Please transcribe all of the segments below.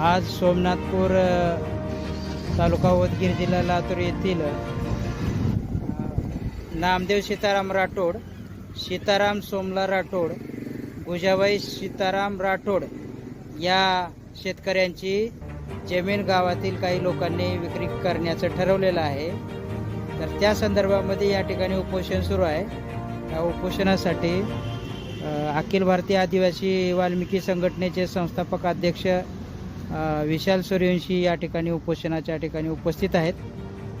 आज सोमनाथपूर तालुका उदगीर जिल्हा लातूर येथील नामदेव सीताराम राठोड सीताराम सोमला राठोड गुजाबाई सीताराम राठोड या शेतकऱ्यांची जमीन गावातील काही लोकांनी विक्री करण्याचं ठरवलेलं आहे. तर त्या संदर्भामध्ये या ठिकाणी उपोषण सुरू आहे. या उपोषणासाठी अखिल भारतीय आदिवासी वाल्मिकी संघटनेचे संस्थापक अध्यक्ष विशाल सूर्यवंशी या ठिकाणी उपोषणाच्या ठिकाणी उपस्थित आहेत.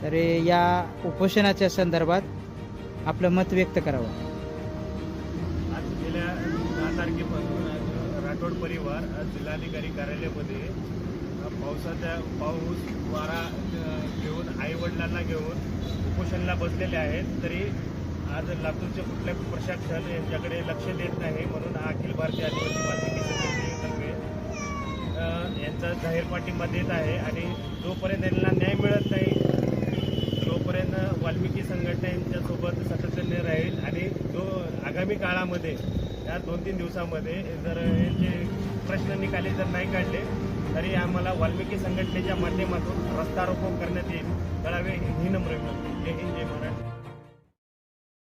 तर या उपोषणाच्या संदर्भात आपलं मत व्यक्त करावं. आज गेल्या दहा तारखेपासून राठोड परिवार जिल्हाधिकारी कार्यालयामध्ये पावसाचा पावसाच्या पाऊस वारा घेऊन आईवडिलांना घेऊन उपोषणला बसलेले आहेत. तरी आज लातूरचे कुठल्या प्रशासन यांच्याकडे लक्ष देत नाही म्हणून अखिल भारतीय आदिवासी वाल्मिकी संघटनेतर्फे अ, त्यांचा जाहीर पाठिंबा देत आहे आणि जोपर्यंत यांना न्याय मिळत नाही तोपर्यंत वाल्मिकी संघटना यांच्यासोबत सातत्याने राहील आणि जो आगामी काळामध्ये या दोन तीन दिवसामध्ये जर यांचे प्रश्न निकाली जर नाही काढले तरी आम्हाला वाल्मिकी संघटनेच्या माध्यमातून रस्ता रोको करण्यात येईल. कळावे ही नम्र विनंती.